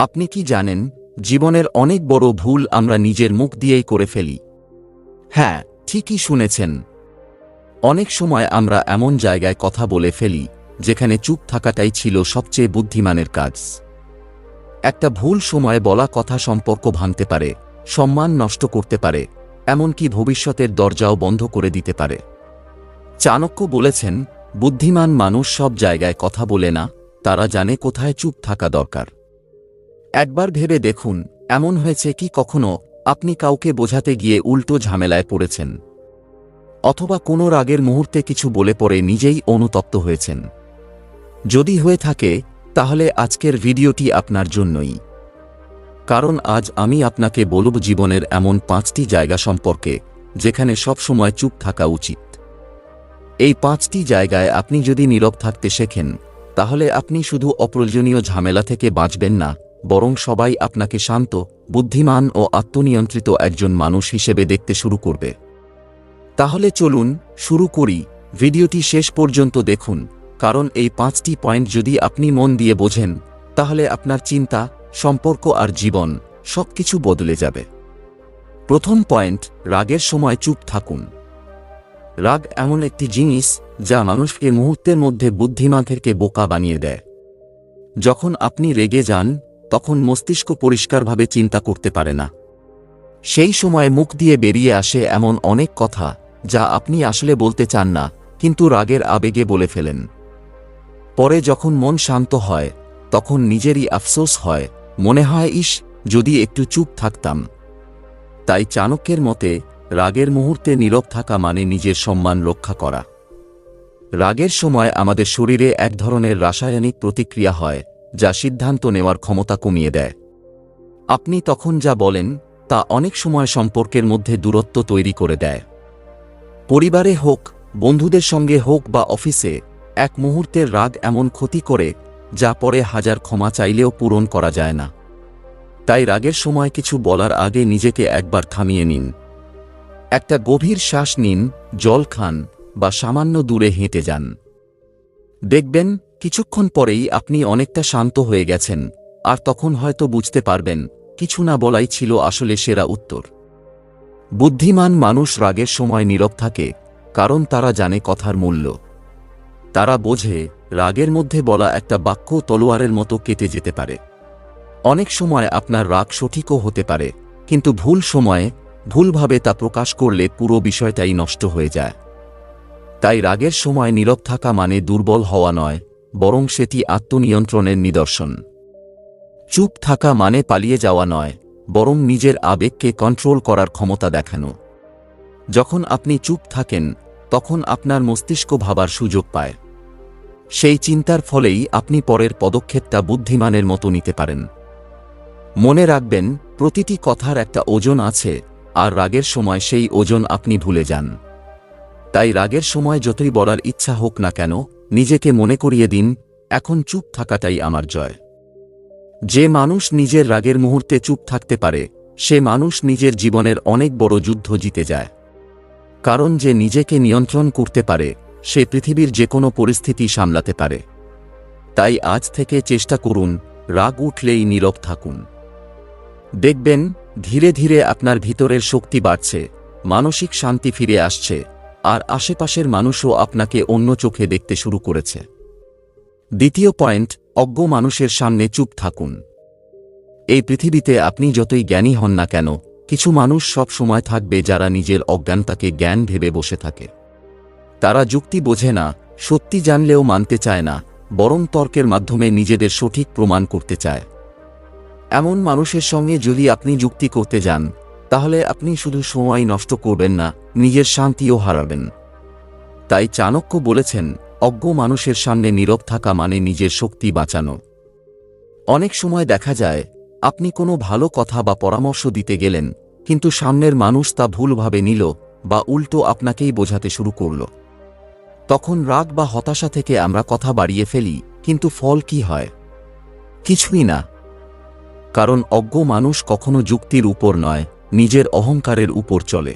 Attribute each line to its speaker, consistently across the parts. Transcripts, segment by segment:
Speaker 1: আপনি কি জানেন, জীবনের অনেক বড় ভুল আমরা নিজের মুখ দিয়েই করে ফেলি। হ্যাঁ ঠিকই শুনেছেন। অনেক সময় আমরা এমন জায়গায় কথা বলে ফেলি, যেখানে চুপ থাকাটাই ছিল সবচেয়ে বুদ্ধিমানের কাজ। একটা ভুল সময়ে বলা কথা সম্পর্ক ভাঙতে পারে, সম্মান নষ্ট করতে পারে, এমনকি ভবিষ্যতের দরজাও বন্ধ করে দিতে পারে। চাণক্য বলেছেন, বুদ্ধিমান মানুষ সব জায়গায় কথা বলে না, তারা জানে কোথায় চুপ থাকা দরকার। একবার ভেবে দেখুন, এমন হয়েছে কি কখনো, আপনি কাউকে বোঝাতে গিয়ে উল্টো ঝামেলায় পড়েছেন। অথবা কোনো রাগের মুহূর্তে কিছু বলে পরে নিজেই অনুতপ্ত হয়েছেন। যদি হয়ে থাকে, তাহলে আজকের ভিডিওটি আপনার জন্যই। কারণ আজ আমি আপনাকে বলব জীবনের এমন পাঁচটি জায়গা সম্পর্কে, যেখানে সব সময় চুপ থাকা উচিত। এই পাঁচটি জায়গায় আপনি যদি নীরব থাকতে শেখেন, তাহলে আপনি শুধু অপ্রয়োজনীয় ঝামেলা থেকে বাঁচবেন না। বরং সবাই আপনাকে শান্ত, বুদ্ধিমান ও আত্মনিয়ন্ত্রিত একজন মানুষ হিসেবে দেখতে শুরু করবে। তাহলে চলুন শুরু করি। ভিডিওটি শেষ পর্যন্ত দেখুন, কারণ এই পাঁচটি পয়েন্ট যদি আপনি মন দিয়ে বোঝেন, তাহলে আপনার চিন্তা, সম্পর্ক আর জীবন সবকিছু বদলে যাবে। প্রথম পয়েন্ট, রাগের সময় চুপ থাকুন। রাগ এমন একটি জিনিস যা মানুষকে মুহূর্তের মধ্যে বুদ্ধিমান বোকা বানিয়ে দেয়। যখন আপনি রেগে যান তখন মস্তিষ্ক পরিষ্কারভাবে চিন্তা করতে পারে না। সেই সময় মুখ দিয়ে বেরিয়ে আসে এমন অনেক কথা, যা আপনি আসলে বলতে চান না, কিন্তু রাগের আবেগে বলে ফেলেন। পরে যখন মন শান্ত হয়, তখন নিজেরই আফসোস হয়, মনে হয় ইস যদি একটু চুপ থাকতাম। তাই চাণক্যের মতে, রাগের মুহূর্তে নীরব থাকা মানে নিজের সম্মান রক্ষা করা। রাগের সময় আমাদের শরীরে এক ধরনের রাসায়নিক প্রতিক্রিয়া হয় যা সিদ্ধান্ত নেওয়ার ক্ষমতা কমিয়ে দেয়। আপনি তখন যা বলেন, তা অনেক সময় সম্পর্কের মধ্যে দূরত্ব তৈরি করে দেয়। পরিবারে হোক, বন্ধুদের সঙ্গে হোক বা অফিসে, এক মুহূর্তের রাগ এমন ক্ষতি করে, যা পরে হাজার ক্ষমা চাইলেও পূরণ করা যায় না। তাই রাগের সময় কিছু বলার আগে নিজেকে একবার থামিয়ে নিন। একটা গভীর শ্বাস নিন, জল খান বা সামান্য দূরে হেঁটে যান। দেখবেন কিছুক্ষণ পরেই আপনি অনেকটা শান্ত হয়ে গেছেন, আর তখন হয়তো বুঝতে পারবেন, কিছু না বলাই ছিল আসলে সেরা উত্তর। বুদ্ধিমান মানুষ রাগের সময় নীরব থাকে, কারণ তারা জানে কথার মূল্য। তারা বোঝে, রাগের মধ্যে বলা একটা বাক্য তলোয়ারের মতো কেটে যেতে পারে। অনেক সময় আপনার রাগ সঠিকও হতে পারে, কিন্তু ভুল সময়ে, ভুলভাবে তা প্রকাশ করলে পুরো বিষয়টাই নষ্ট হয়ে যায়। তাই রাগের সময় নীরব থাকা মানে দুর্বল হওয়া নয় বরং সেটি আত্মনিয়ন্ত্রণের নিদর্শন। চুপ থাকা মানে পালিয়ে যাওয়া নয়, বরং নিজের আবেগকে কন্ট্রোল করার ক্ষমতা দেখানো। যখন আপনি চুপ থাকেন, তখন আপনার মস্তিষ্ক ভাবার সুযোগ পায়। সেই চিন্তার ফলেই আপনি পরের পদক্ষেপটা বুদ্ধিমানের মতো নিতে পারেন। মনে রাখবেন, প্রতিটি কথার একটা ওজন আছে, আর রাগের সময় সেই ওজন আপনি ভুলে যান। তাই রাগের সময় যতই বলার ইচ্ছা হোক না কেন নিজেকে মনে করিয়ে দিন, এখন চুপ থাকাটাই আমার জয়। যে মানুষ নিজের রাগের মুহূর্তে চুপ থাকতে পারে, সে মানুষ নিজের জীবনের অনেক বড় যুদ্ধ জিতে যায়। কারণ যে নিজেকে নিয়ন্ত্রণ করতে পারে, সে পৃথিবীর যে কোনো পরিস্থিতি সামলাতে পারে। তাই আজ থেকে চেষ্টা করুন, রাগ উঠলেই নীরব থাকুন। দেখবেন, ধীরে ধীরে আপনার ভিতরের শক্তি বাড়ছে, মানসিক শান্তি ফিরে আসছে। আর আশেপাশের মানুষও আপনাকে অন্য চোখে দেখতে শুরু করেছে। দ্বিতীয় পয়েন্ট, অজ্ঞ মানুষের সামনে চুপ থাকুন। এই পৃথিবীতে আপনি যতই জ্ঞানী হন না কেন, কিছু মানুষ সব সময় থাকবে যারা নিজের অজ্ঞানতাকে জ্ঞান ভেবে বসে থাকে। তারা যুক্তি বোঝে না, সত্যি জানলেও মানতে চায় না, বরং তর্কের মাধ্যমে নিজেদের সঠিক প্রমাণ করতে চায়। এমন মানুষের সঙ্গে যদি আপনি যুক্তি করতে যান তাহলে আপনি শুধু সময় নষ্ট করবেন না, নিজের শান্তিও হারাবেন। তাই চাণক্য বলেছেন, অজ্ঞ মানুষের সামনে নীরব থাকা মানে নিজের শক্তি বাঁচানো। অনেক সময় দেখা যায়, আপনি কোনো ভালো কথা বা পরামর্শ দিতে গেলেন, কিন্তু সামনের মানুষ তা ভুলভাবে নিল বা উল্টো আপনাকেই বোঝাতে শুরু করল। তখন রাগ বা হতাশা থেকে আমরা কথা বাড়িয়ে ফেলি, কিন্তু ফল কি হয়? কিছুই না। কারণ অজ্ঞ মানুষ কখনো যুক্তির উপর নয় নিজের অহংকারের উপর চলে।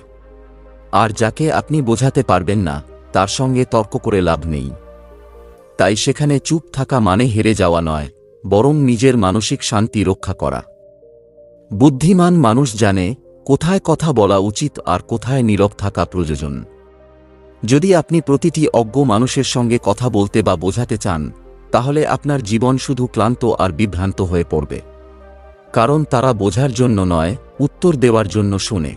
Speaker 1: আর যাকে আপনি বোঝাতে পারবেন না, তার সঙ্গে তর্ক করে লাভ নেই। তাই সেখানে চুপ থাকা মানে হেরে যাওয়া নয়, বরং নিজের মানসিক শান্তি রক্ষা করা। বুদ্ধিমান মানুষ জানে, কোথায় কথা বলা উচিত আর কোথায় নীরব থাকা প্রয়োজন। যদি আপনি প্রতিটি অজ্ঞ মানুষের সঙ্গে কথা বলতে বা বোঝাতে চান, তাহলে আপনার জীবন শুধু ক্লান্ত আর বিভ্রান্ত হয়ে পড়বে। কারণ তারা বোঝার জন্য নয় উত্তর দেওয়ার জন্য শোনে।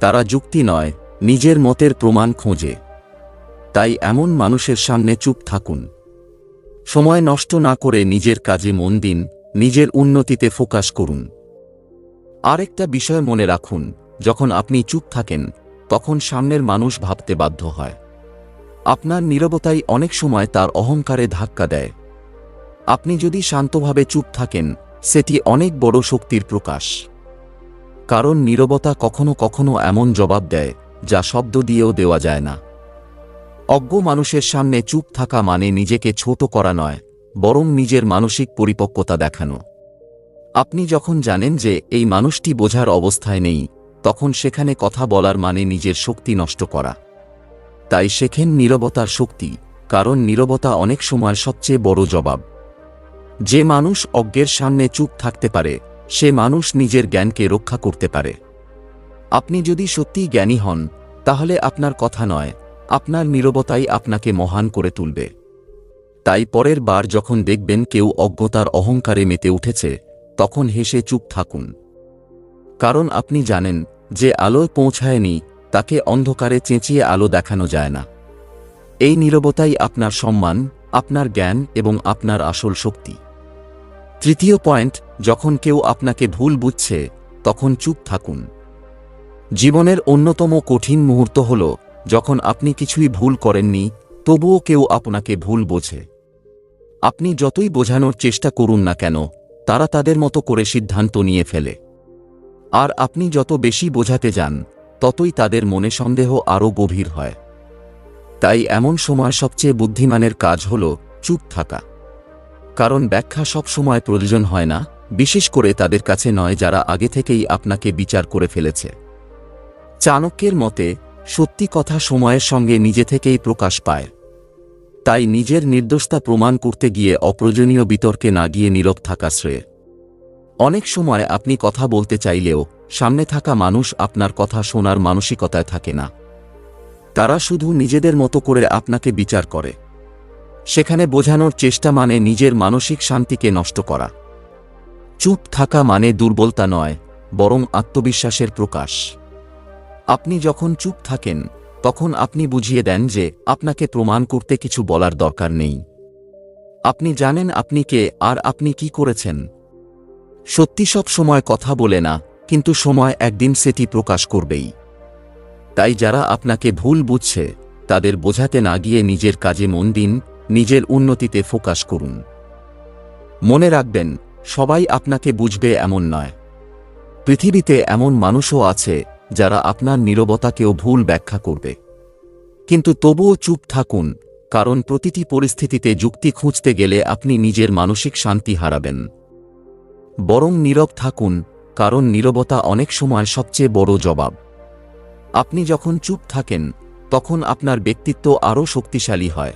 Speaker 1: তারা যুক্তি নয়, নিজের মতের প্রমাণ খোঁজে। তাই এমন মানুষের সামনে চুপ থাকুন। সময় নষ্ট না করে নিজের কাজে মন দিন, নিজের উন্নতিতে ফোকাস করুন। আরেকটা বিষয় মনে রাখুন, যখন আপনি চুপ থাকেন, তখন সামনের মানুষ ভাবতে বাধ্য হয়। আপনার নীরবতাই অনেক সময় তার অহংকারে ধাক্কা দেয়। আপনি যদি শান্তভাবে চুপ থাকেন, সেটি অনেক বড় শক্তির প্রকাশ। কারণ নীরবতা কখনো কখনো এমন জবাব দেয়, যা শব্দ দিয়েও দেওয়া যায় না। অজ্ঞ মানুষের সামনে চুপ থাকা মানে নিজেকে ছোট করা নয়, বরং নিজের মানসিক পরিপক্কতা দেখানো। আপনি যখন জানেন যে এই মানুষটি বোঝার অবস্থায় নেই, তখন সেখানে কথা বলার মানে নিজের শক্তি নষ্ট করা। তাই শেখেন নীরবতার শক্তি, কারণ নীরবতা অনেক সময় সবচেয়ে বড় জবাব। যে মানুষ অজ্ঞের সামনে চুপ থাকতে পারে সে মানুষ নিজের জ্ঞানকে রক্ষা করতে পারে। আপনি যদি সত্যিই জ্ঞানী হন, তাহলে আপনার কথা নয়, আপনার নীরবতাই আপনাকে মহান করে তুলবে। তাই পরের বার যখন দেখবেন কেউ অজ্ঞতার অহংকারে মেতে উঠেছে, তখন হেসে চুপ থাকুন। কারণ আপনি জানেন যে আলোয় পৌঁছায়নি, তাকে অন্ধকারে চেঁচিয়ে আলো দেখানো যায় না। এই নীরবতাই আপনার সম্মান, আপনার জ্ঞান এবং আপনার আসল শক্তি। তৃতীয় পয়েন্ট, যখন কেউ আপনাকে ভুল বুঝছে, তখন চুপ থাকুন। জীবনের অন্যতম কঠিন মুহূর্ত হল, যখন আপনি কিছুই ভুল করেননি, তবুও কেউ আপনাকে ভুল বোঝে। আপনি যতই বোঝানোর চেষ্টা করুন না কেন, তারা তাদের মতো করে সিদ্ধান্ত নিয়ে ফেলে। আর আপনি যত বেশি বোঝাতে যান, ততই তাদের মনে সন্দেহ আরও গভীর হয়। তাই এমন সময় সবচেয়ে বুদ্ধিমানের কাজ হল, চুপ থাকা। কারণ ব্যাখ্যা সব সময় প্রয়োজন হয় না, বিশেষ করে তাদের কাছে নয় যারা আগে থেকেই আপনাকে বিচার করে ফেলেছে। চাণক্যের মতে, সত্যি কথা সময়ের সঙ্গে নিজে থেকেই প্রকাশ পায়। তাই নিজের নির্দোষতা প্রমাণ করতে গিয়ে অপ্রয়োজনীয় বিতর্কে না গিয়ে নীরব থাকা শ্রেয়। অনেক সময় আপনি কথা বলতে চাইলেও, সামনে থাকা মানুষ আপনার কথা শোনার মানসিকতায় থাকে না। তারা শুধু নিজেদের মতো করে আপনাকে বিচার করে। সেখানে বোঝানোর চেষ্টা মানে নিজের মানসিক শান্তিকে নষ্ট করা। চুপ থাকা মানে দুর্বলতা নয়, বরং আত্মবিশ্বাসের প্রকাশ। আপনি যখন চুপ থাকেন, তখন আপনি বুঝিয়ে দেন যে আপনাকে প্রমাণ করতে কিছু বলার দরকার নেই। আপনি জানেন আপনি কে আর আপনি কি করেছেন। সত্যি সব সময় কথা বলে না, কিন্তু সময় একদিন সেটি প্রকাশ করবেই। তাই যারা আপনাকে ভুল বুঝছে, তাদের বোঝাতে না গিয়ে নিজের কাজে মন দিন নিজের উন্নতিতে ফোকাস করুন। মনে রাখবেন, সবাই আপনাকে বুঝবে এমন নয়। পৃথিবীতে এমন মানুষও আছে, যারা আপনার নীরবতাকেও ভুল ব্যাখ্যা করবে। কিন্তু তবুও চুপ থাকুন, কারণ প্রতিটি পরিস্থিতিতে যুক্তি খুঁজতে গেলে আপনি নিজের মানসিক শান্তি হারাবেন। বরং নীরব থাকুন, কারণ নীরবতা অনেক সময় সবচেয়ে বড় জবাব। আপনি যখন চুপ থাকেন, তখন আপনার ব্যক্তিত্ব আরও শক্তিশালী হয়।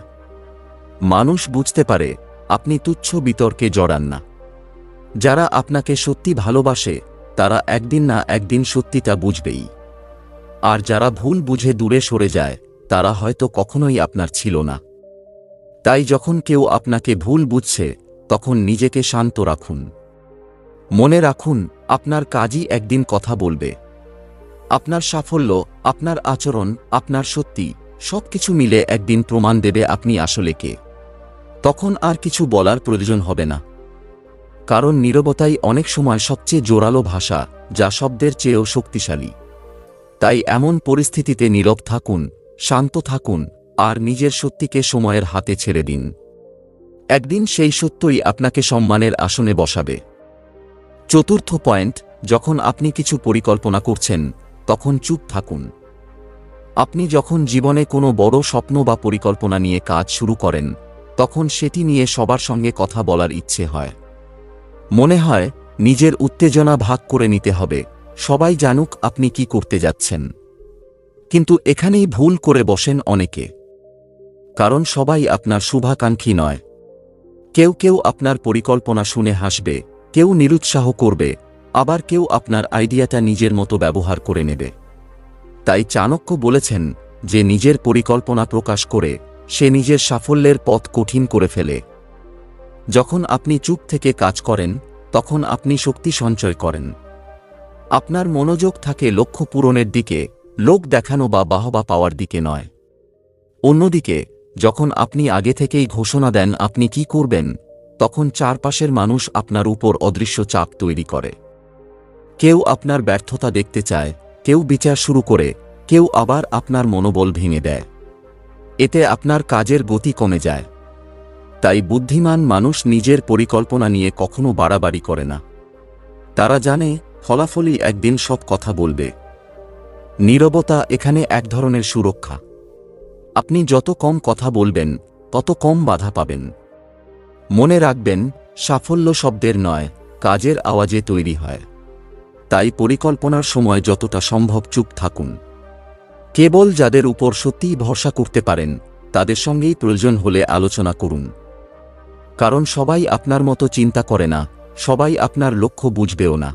Speaker 1: মানুষ বুঝতে পারে, আপনি তুচ্ছ বিতর্কে জড়ান না। যারা আপনাকে সত্যি ভালোবাসে, তারা একদিন না একদিন সত্যিটা বুঝবেই। আর যারা ভুল বুঝে দূরে সরে যায়, তারা হয়তো কখনোই আপনার ছিল না। তাই যখন কেউ আপনাকে ভুল বুঝছে, তখন নিজেকে শান্ত রাখুন। মনে রাখুন, আপনার কাজই একদিন কথা বলবে। আপনার সাফল্য, আপনার আচরণ, আপনার সত্যি, সবকিছু মিলে একদিন প্রমাণ দেবে আপনি আসলে কে। তখন আর কিছু বলার প্রয়োজন হবে না। কারণ নীরবতাই অনেক সময় সবচেয়ে জোরালো ভাষা, যা শব্দের চেয়েও শক্তিশালী। তাই এমন পরিস্থিতিতে নীরব থাকুন, শান্ত থাকুন, আর নিজের সত্যিকে সময়ের হাতে ছেড়ে দিন। একদিন সেই সত্যই আপনাকে সম্মানের আসনে বসাবে। চতুর্থ পয়েন্ট, যখন আপনি কিছু পরিকল্পনা করছেন, তখন চুপ থাকুন। আপনি যখন জীবনে কোনো বড় স্বপ্ন বা পরিকল্পনা নিয়ে কাজ শুরু করেন তখন সেটি নিয়ে সবার সঙ্গে কথা বলার ইচ্ছে হয়। মনে হয়, নিজের উত্তেজনা ভাগ করে নিতে হবে, সবাই জানুক আপনি কি করতে যাচ্ছেন। কিন্তু এখানেই ভুল করে বসেন অনেকে। কারণ সবাই আপনার শুভাকাঙ্ক্ষী নয়। কেউ কেউ আপনার পরিকল্পনা শুনে হাসবে, কেউ নিরুৎসাহ করবে, আবার কেউ আপনার আইডিয়াটা নিজের মতো ব্যবহার করে নেবে। তাই চাণক্য বলেছেন যে নিজের পরিকল্পনা প্রকাশ করে সে নিজের সাফল্যের পথ কঠিন করে ফেলে। যখন আপনি চুপ থেকে কাজ করেন, তখন আপনি শক্তি সঞ্চয় করেন। আপনার মনোযোগ থাকে লক্ষ্য পূরণের দিকে, লোক দেখানো বা বাহবা পাওয়ার দিকে নয়। অন্যদিকে, যখন আপনি আগে থেকেই ঘোষণা দেন আপনি কি করবেন, তখন চারপাশের মানুষ আপনার উপর অদৃশ্য চাপ তৈরি করে। কেউ আপনার ব্যর্থতা দেখতে চায়, কেউ বিচার শুরু করে, কেউ আবার আপনার মনোবল ভেঙে দেয়। এতে আপনার কাজের গতি কমে যায়। তাই বুদ্ধিমান মানুষ নিজের পরিকল্পনা নিয়ে কখনো বাড়াবাড়ি করে না। তারা জানে, ফলাফলই একদিন সব কথা বলবে। নীরবতা এখানে এক ধরনের সুরক্ষা। আপনি যত কম কথা বলবেন, তত কম বাধা পাবেন। মনে রাখবেন, সাফল্য শব্দের নয়, কাজের আওয়াজে তৈরি হয়। তাই পরিকল্পনার সময় যতটা সম্ভব চুপ থাকুন। কেবল যাদের উপর সত্যিই ভরসা করতে পারেন, তাদের সঙ্গেই প্রয়োজন হলে আলোচনা করুন। কারণ সবাই আপনার মতো চিন্তা করে না, সবাই আপনার লক্ষ্য বুঝবেও না।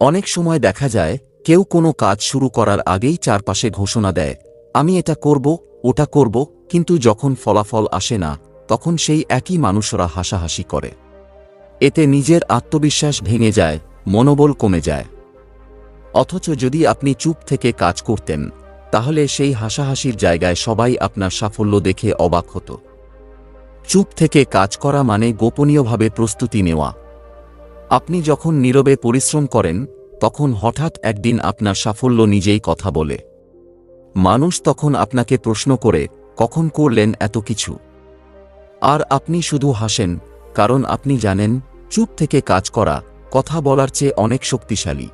Speaker 1: অনেক সময় দেখা যায়, কেউ কোনো কাজ শুরু করার আগেই চারপাশে ঘোষণা দেয়, আমি এটা করব, ওটা করব। কিন্তু যখন ফলাফল আসে না, তখন সেই একই মানুষরা হাসাহাসি করে। এতে নিজের আত্মবিশ্বাস ভেঙে যায়, মনোবল কমে যায়। অথচ যদি আপনি চুপ থেকে কাজ করতেন তাহলে সেই হাসাহাসির জায়গায় সবাই আপনার সাফল্য দেখে অবাক হতো। চুপ থেকে কাজ করা মানে গোপনীয়ভাবে প্রস্তুতি নেওয়া। আপনি যখন নীরবে পরিশ্রম করেন, তখন হঠাৎ একদিন আপনার সাফল্য নিজেই কথা বলে। মানুষ তখন আপনাকে প্রশ্ন করে, কখন করলেন এত কিছু? আর আপনি শুধু হাসেন, কারণ আপনি জানেন, চুপ থেকে কাজ করা, কথা বলার চেয়ে অনেক শক্তিশালী।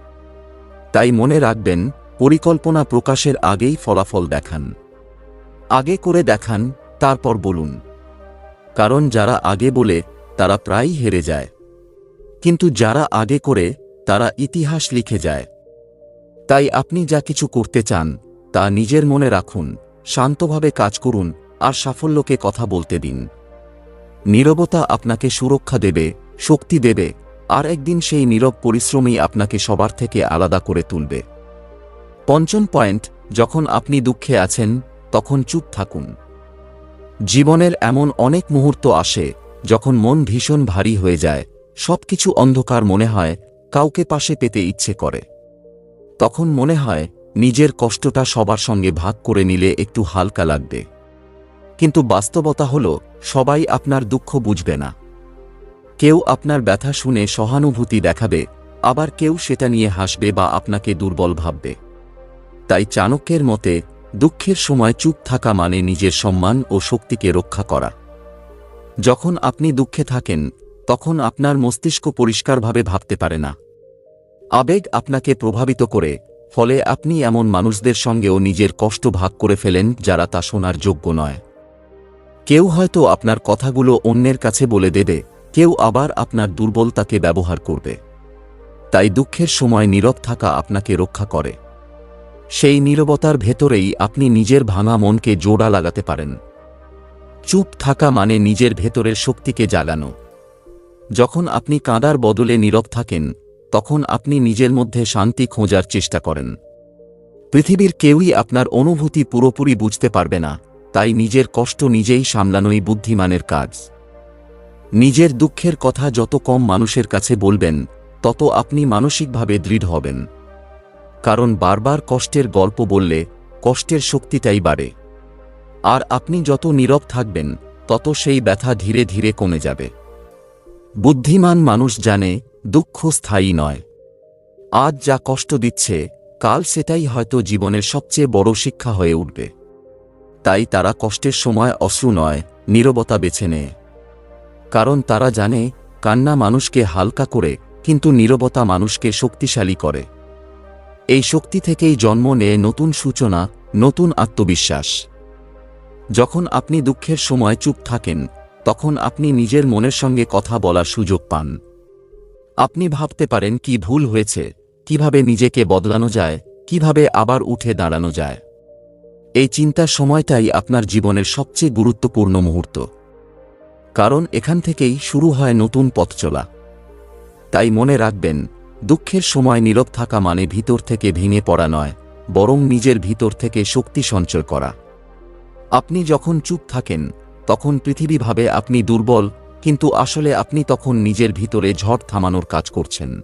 Speaker 1: তাই মনে রাখবেন পরিকল্পনা প্রকাশের আগেই ফলাফল দেখান। আগে করে দেখান, তারপর বলুন। কারণ যারা আগে বলে, তারা প্রায়ই হেরে যায়। কিন্তু যারা আগে করে, তারা ইতিহাস লিখে যায়। তাই আপনি যা কিছু করতে চান, তা নিজের মনে রাখুন, শান্তভাবে কাজ করুন, আর সাফল্যকে কথা বলতে দিন। নীরবতা আপনাকে সুরক্ষা দেবে, শক্তি দেবে, আর একদিন সেই নীরব পরিশ্রমই আপনাকে সবার থেকে আলাদা করে তুলবে। পঞ্চম পয়েন্ট, যখন আপনি দুঃখে আছেন, তখন চুপ থাকুন। জীবনের এমন অনেক মুহূর্ত আসে, যখন মন ভীষণ ভারী হয়ে যায়, সবকিছু অন্ধকার মনে হয়, কাউকে পাশে পেতে ইচ্ছে করে। তখন মনে হয়, নিজের কষ্টটা সবার সঙ্গে ভাগ করে নিলে একটু হালকা লাগবে। কিন্তু বাস্তবতা হল, সবাই আপনার দুঃখ বুঝবে না। কেউ আপনার ব্যথা শুনে সহানুভূতি দেখাবে, আবার কেউ সেটা নিয়ে হাসবে বা আপনাকে দুর্বল ভাববে। তাই চাণক্যের মতে, দুঃখের সময় চুপ থাকা মানে নিজের সম্মান ও শক্তিকে রক্ষা করা। যখন আপনি দুঃখে থাকেন, তখন আপনার মস্তিষ্ক পরিষ্কারভাবে ভাবতে পারে না। আবেগ আপনাকে প্রভাবিত করে, ফলে আপনি এমন মানুষদের সঙ্গেও নিজের কষ্ট ভাগ করে ফেলেন যারা তা শোনার যোগ্য নয়। কেউ হয়তো আপনার কথাগুলো অন্যের কাছে বলে দেবে, কেউ আবার আপনার দুর্বলতাকে ব্যবহার করবে। তাই দুঃখের সময় নীরব থাকা আপনাকে রক্ষা করে। সেই নীরবতার ভেতরেই আপনি নিজের ভাঙা মনকে জোড়া লাগাতে পারেন। চুপ থাকা মানে নিজের ভেতরের শক্তিকে জাগানো যখন আপনি কাঁদার বদলে নীরব থাকেন, তখন আপনি নিজের মধ্যে শান্তি খোঁজার চেষ্টা করেন। পৃথিবীর কেউই আপনার অনুভূতি পুরোপুরি বুঝতে পারবে না, তাই নিজের কষ্ট নিজেই সামলানোই বুদ্ধিমানের কাজ। নিজের দুঃখের কথা যত কম মানুষের কাছে বলবেন, তত আপনি মানসিকভাবে দৃঢ় হবেন। কারণ বারবার কষ্টের গল্প বললে কষ্টের শক্তিটাই বাড়ে। আর আপনি যত নীরব থাকবেন, তত সেই ব্যথা ধীরে ধীরে কমে যাবে। বুদ্ধিমান মানুষ জানে দুঃখ স্থায়ী নয়। আজ যা কষ্ট দিচ্ছে, কাল সেটাই হয়তো জীবনের সবচেয়ে বড় শিক্ষা হয়ে উঠবে। তাই তারা কষ্টের সময় অশ্রু নয়, নীরবতা বেছে নেয়। কারণ তারা জানে, কান্না মানুষকে হালকা করে, কিন্তু নীরবতা মানুষকে শক্তিশালী করে। এই শক্তি থেকেই জন্ম নেয় নতুন সূচনা, নতুন আত্মবিশ্বাস। যখন আপনি দুঃখের সময় চুপ থাকেন, তখন আপনি নিজের মনের সঙ্গে কথা বলার সুযোগ পান। আপনি ভাবতে পারেন কি ভুল হয়েছে, কীভাবে নিজেকে বদলানো যায়, কীভাবে আবার উঠে দাঁড়ানো যায়। এই চিন্তার সময়টাই আপনার জীবনের সবচেয়ে গুরুত্বপূর্ণ মুহূর্ত। কারণ এখান থেকেই শুরু হয় নতুন পথ চলা। তাই মনে রাখবেন দুঃখের সময় নীরব থাকা মানে ভিতর থেকে ভেঙে পড়া নয়, বরং নিজের ভিতর থেকে শক্তি সঞ্চয় করা। আপনি যখন চুপ থাকেন, তখন পৃথিবী ভাবে আপনি দুর্বল, কিন্তু আসলে আপনি তখন নিজের ভিতরে ঝড় থামানোর কাজ করছেন।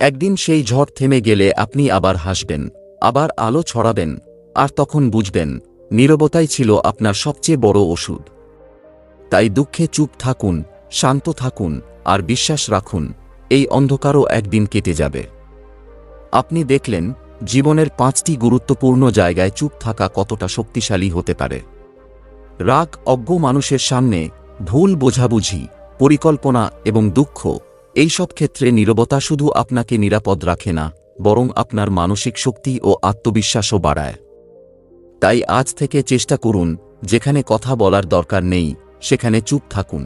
Speaker 1: একদিন সেই ঝড় থেমে গেলে আপনি আবার হাসবেন, আবার আলো ছড়াবেন, আর তখন বুঝবেন, নীরবতাই ছিল আপনার সবচেয়ে বড় ওষুধ। তাই দুঃখে চুপ থাকুন, শান্ত থাকুন, আর বিশ্বাস রাখুন এই অন্ধকারও একদিন কেটে যাবে। আপনি দেখলেন, জীবনের পাঁচটি গুরুত্বপূর্ণ জায়গায় চুপ থাকা কতটা শক্তিশালী হতে পারে। রাগ অজ্ঞ মানুষের সামনে ভুল বোঝাবুঝি, পরিকল্পনা এবং দুঃখ, এই সব ক্ষেত্রে নীরবতা শুধু আপনাকে নিরাপদ রাখে না, বরং আপনার মানসিক শক্তি ও আত্মবিশ্বাসও বাড়ায়। তাই আজ থেকে চেষ্টা করুন, যেখানে কথা বলার দরকার নেই, সেখানে চুপ থাকুন।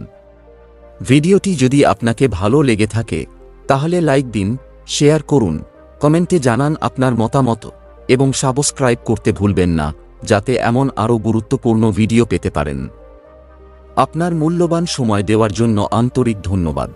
Speaker 1: ভিডিওটি যদি আপনাকে ভালো লেগে থাকে, তাহলে লাইক দিন, শেয়ার করুন, কমেন্টে জানান আপনার মতামত এবং সাবস্ক্রাইব করতে ভুলবেন না, যাতে এমন আরও গুরুত্বপূর্ণ ভিডিও পেতে পারেন। আপনার মূল্যবান সময় দেওয়ার জন্য আন্তরিক ধন্যবাদ।